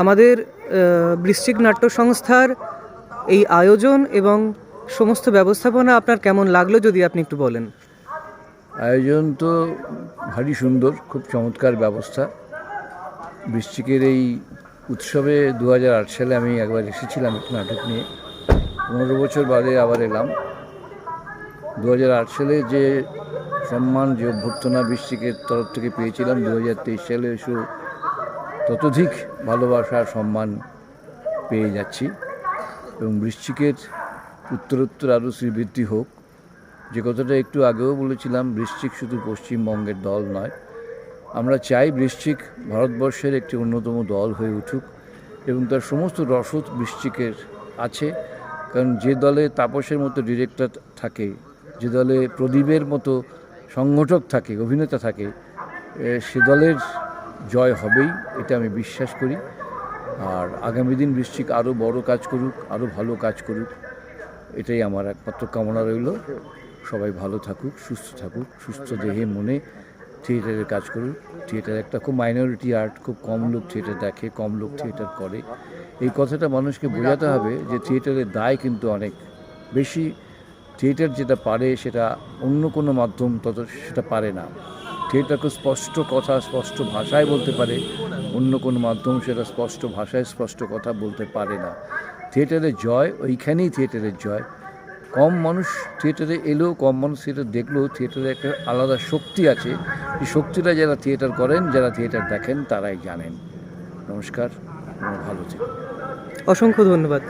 আমাদের বৃশ্চিক নাট্য সংস্থার এই আয়োজন এবং সমস্ত ব্যবস্থাপনা আপনার কেমন লাগল যদি আপনি একটু বলেন? আয়োজন তো ভারী সুন্দর, খুব চমৎকার ব্যবস্থা। বৃশ্চিকের এই উৎসবে দু হাজার আট সালে আমি একবার এসেছিলাম একটু নাটক নিয়ে। পনেরো বছর বাদে আবার এলাম। দু হাজার আট সালে যে সম্মান, যে অভ্যর্থনা বৃষ্টিকের তরফ থেকে পেয়েছিলাম দু হাজার তেইশ সালে এসেও ততোধিক ভালোবাসা, সম্মান পেয়ে যাচ্ছি এবং বৃশ্চিকের উত্তরোত্তর আরও শ্রীবৃদ্ধি হোক। যে কথাটা একটু আগেও বলেছিলাম, বৃশ্চিক শুধু পশ্চিমবঙ্গের দল নয়। আমরা চাই বৃশ্চিক ভারতবর্ষের একটি অন্যতম দল হয়ে উঠুক এবং তার সমস্ত রসদ বৃশ্চিকের আছে। কারণ যে দলে তাপসের মতো ডিরেক্টর থাকে, যে দলে প্রদীপের মতো সংগঠক থাকে, অভিনেতা থাকে সে দলের জয় হবেই, এটা আমি বিশ্বাস করি। আর আগামী দিন বৃশ্চিক আরও বড় কাজ করুক আরও ভালো কাজ করুক, এটাই আমার একমাত্র কামনা রইল। সবাই ভালো থাকুক, সুস্থ থাকুক, সুস্থ দেহে, মনে থিয়েটারের কাজ করুক। থিয়েটার একটা খুব মাইনরিটি আর্ট খুব কম লোক থিয়েটার দেখে, কম লোক থিয়েটার করে। এই কথাটা মানুষকে বোঝাতে হবে যে থিয়েটারের দায় কিন্তু অনেক বেশি। থিয়েটার যেটা পারে সেটা অন্য কোনো মাধ্যম তত সেটা পারে না। খুব স্পষ্ট কথা, স্পষ্ট ভাষায় বলতে পারে, অন্য কোনো মাধ্যম সেটা স্পষ্ট ভাষায় স্পষ্ট কথা বলতে পারে না। থিয়েটারের জয়, ওইখানেই থিয়েটারের জয়। কম মানুষ থিয়েটারে এলেও কম মানুষ থিয়েটার দেখলেও থিয়েটারে একটা আলাদা শক্তি আছে। এই শক্তিটা যারা থিয়েটার করেন, যারা থিয়েটার দেখেন, তারাই জানেন। নমস্কার, ভালো থেকো। অসংখ্য ধন্যবাদ।